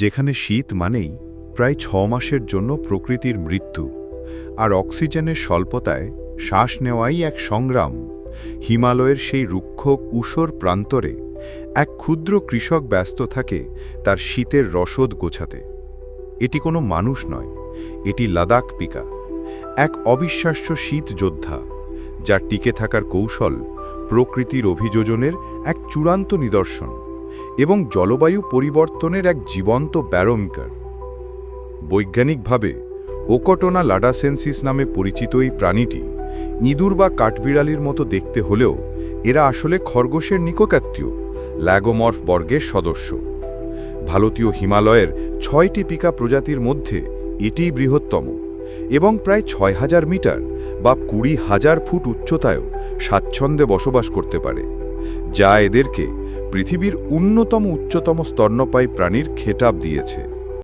যেখানে শীত মানেই প্রায় ছ মাসের জন্য প্রকৃতির মৃত্যু, আর অক্সিজেনের স্বল্পতায় শ্বাস নেওয়াই এক সংগ্রাম। হিমালয়ের সেই রুক্ষ উষর প্রান্তরে এক ক্ষুদ্র কৃষক ব্যস্ত থাকে তার শীতের রসদ গোছাতে। এটি কোনো মানুষ নয়, এটি লাদাখ পিকা, এক অবিশ্বাস্য শীত যোদ্ধা, যার টিকে থাকার কৌশল প্রকৃতির অভিযোজনের এক চূড়ান্ত নিদর্শন। এবং জলবায়ু পরিবর্তনের এক জীবন্ত ব্যারোমিকার বৈজ্ঞানিকভাবে, ওকটোনা লাডাসেন্সিস নামে পরিচিত এই প্রাণীটি ইঁদুর বা কাঠবিড়ালির মতো দেখতে হলেও এরা আসলে খরগোশের নিকটাত্মীয় ল্যাগোমর্ফ বর্গের সদস্য। ভারতীয় হিমালয়ের ছয়টি পিকা প্রজাতির মধ্যে এটিই বৃহত্তম এবং প্রায় ছয় হাজার মিটার বা কুড়ি হাজার ফুট উচ্চতায়ও স্বাচ্ছন্দ্যে বসবাস করতে পারে, যা এদেরকে পৃথিবীর অন্যতম উচ্চতম স্তন্যপায়ী প্রাণীর খেতাব দিয়েছে।